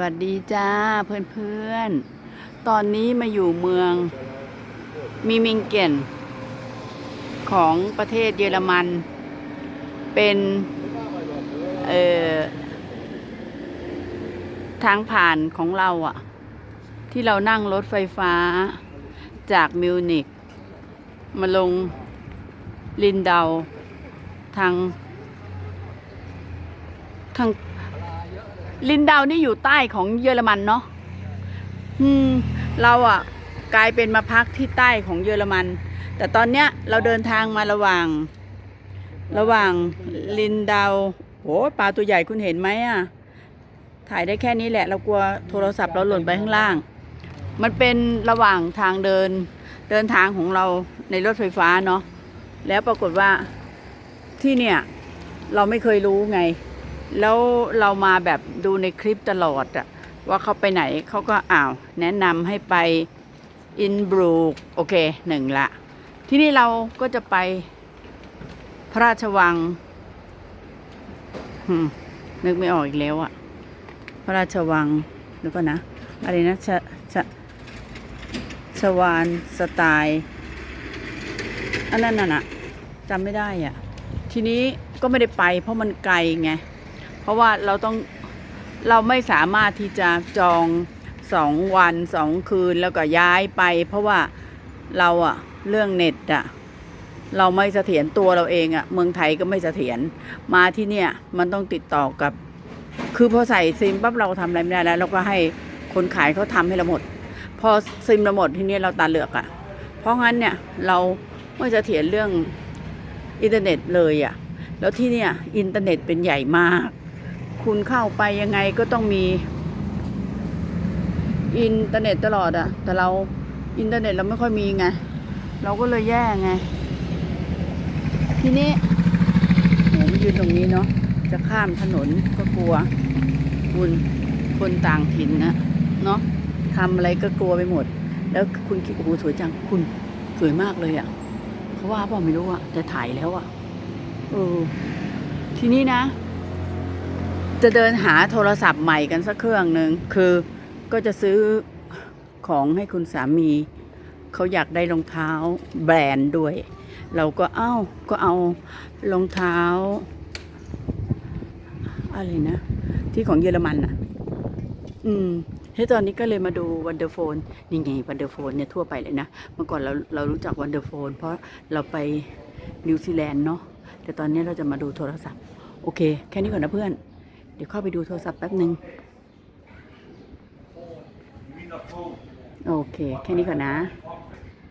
วัสดีจ้าเพื่อนๆ ตอนนี้มาอยู่เมืองมิมิงเกนของประเทศเยอรมัน เป็นเอ่อทางผ่านของเราอะที่เรานั่งรถไฟฟ้าจากมิวนิกมาลงลินเดาทางทาง ลินดาวนี่อยู่ใต้ของเยอรมันเนาะอืม เราอะกลายเป็นมาพักที่ใต้ของเยอรมัน แต่ตอนเนี้ยเราเดินทางมาระหว่าง ระหว่างลินดาวโอ้ปลาตัวใหญ่คุณเห็นไหมอะถ่ายได้แค่นี้แหละ เรากลัวโทรศัพท์เราหล่นไปข้างล่าง มันเป็นระหว่างทางเดิน เดินทางของเราในรถไฟฟ้าเนาะแล้วปรากฏว่าที่เนี่ย เราไม่เคยรู้ไง แล้วเรามาแบบดูในคลิปตลอดอะว่าเขาไปไหนเขาก็อ้าว แนะนำให้ไปอินบรูกโอเคหนึ่งละ ที่นี่เราก็จะไปพระราชวังนึกไม่ออกอีกแล้วอะพระราชวังแล้วก็นะ อะไรนะชะชะชวานสไตล์อันนั้นน่ะนะจำไม่ได้อะทีนี้ก็ไม่ได้ไปเพราะมันไกลไง เพราะว่าเราต้องเราไม่สามารถที่จะจองสองวันสองคืนแล้วก็ย้ายไป เพราะว่าเราอะเรื่องเน็ตอะเราไม่เสถียรตัวเราเองอะเมืองไทยก็ไม่เสถียรมาที่เนี่ยมันต้องติดต่อกับ คือพอใส่ซิมปั๊บเราทำอะไรไม่ได้แล้วเราก็ให้คนขายเขาทำให้เราหมด พอซิมเราหมดที่นี้เราตาเหลือกอะเพราะงั้นเนี่ยเราไม่เสถียรเรื่องอินเทอร์เน็ตเลยอะแล้วที่เนี่ยอินเทอร์เน็ตเป็นใหญ่มาก คุณเข้าไปยังไงก็ต้องมี อินเทอร์เน็ตตลอดอะแต่เราอินเทอร์เน็ตเราไม่ค่อยมีไง เราก็เลยแย่ไง ทีนี้โหมยืนตรงนี้เนาะจะข้ามถนนก็กลัว คุณคนต่างถิ่นนะเนาะทำอะไรก็กลัวไปหมด แล้วคุณคิดโอ้โหสวยจังคุณสวยมากเลยอะเขาว่าเปล่าไม่รู้อะแต่ถ่ายแล้วอะเออทีนี้นะ จะเดินหาโทรศัพท์ใหม่กันสักเครื่องหนึ่งคือก็จะซื้อของให้คุณสามี เขาอยากได้รองเท้าแบรนด์ด้วย เราก็เอ้าก็เอารองเท้า อะไรนะ ที่ของเยอรมันอะ อืมที่ตอนนี้ก็เลยมาดูวันเดอร์โฟนนี่ไงวันเดอร์โฟนเนี่ยทั่วไปเลยนะ เมื่อก่อนเราเรารู้จักวันเดอร์โฟนเพราะเราไปนิวซีแลนด์เนาะแต่ตอนนี้เราจะมาดูโทรศัพท์ โอเค แค่นี้ก่อนนะเพื่อน เดี๋ยวเข้าไปดูโทรศัพท์แป๊บหนึ่งโอเค แค่นี้ก่อนนะ